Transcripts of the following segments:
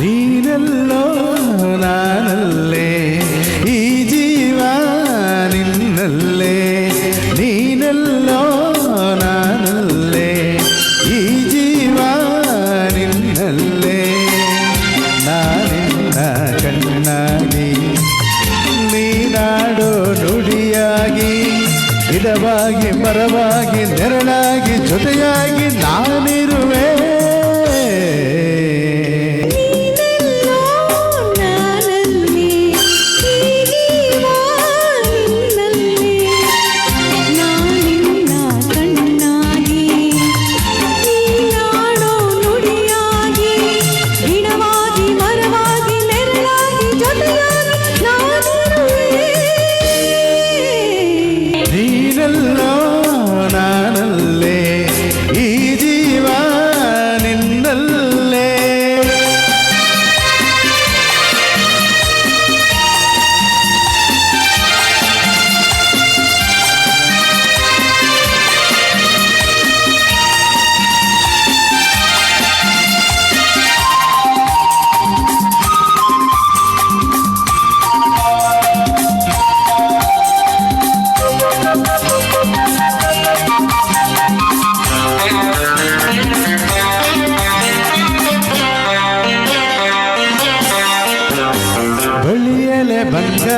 നീനല്ലോ നാനല്ലേ? ഈ ജീവ നിന്നല്ലേ നീനല്ലോ നാനല്ലേ? ഈ ജീവ നിന്നല്ലേ നാനിന്ന കണ്ണാകി നീനാടോ ನುಡಿಯಾಗಿ ಗಿಡವಾಗಿ ಮರವಾಗಿ ನೆರಳಾಗಿ ಜೊತೆಯಾಗಿ ನಾನೇ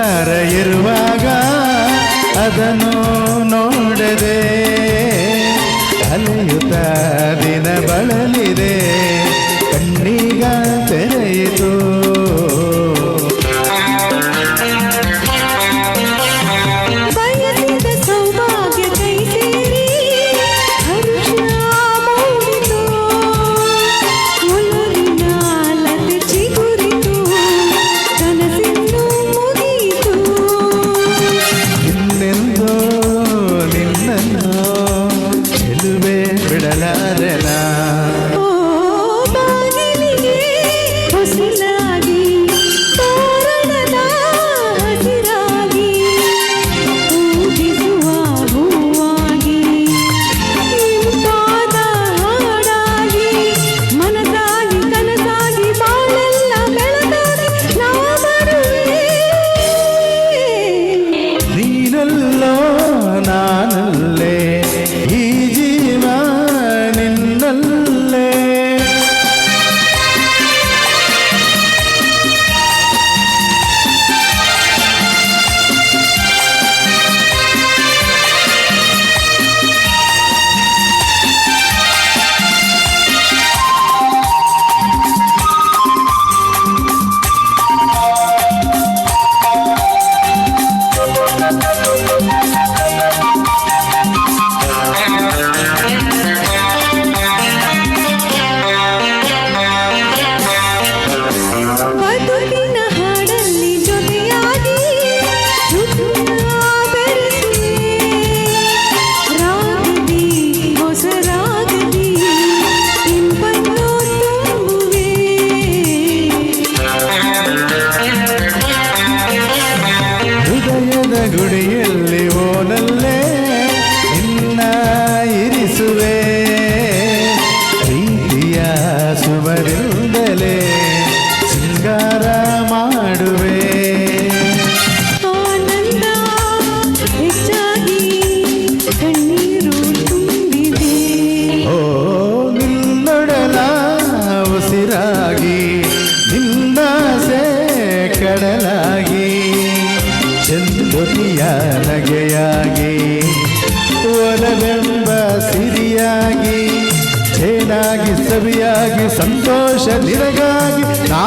ಸಂಸಾರ ಇರುವಾಗ ಅದನ್ನು ನೋಡದೆ ಅಲೆಯುತ್ತ ದಿನ ಬಳಲಿದೆ. ಸಿರಿಯ ನಗೆಯಾಗಿ ಒಲವೆಂಬ ಸಿರಿಯಾಗಿ ಹೇನಾಗಿ ಸವಿಯಾಗಿ ಸಂತೋಷ ನಿರಗಾಗಿ ನಾ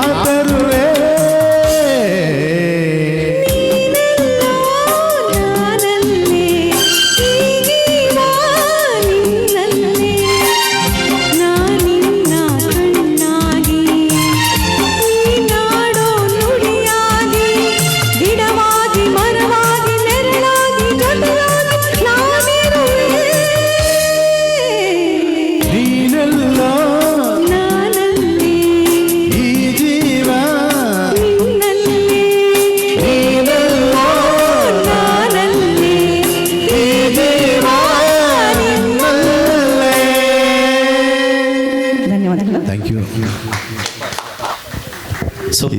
Sou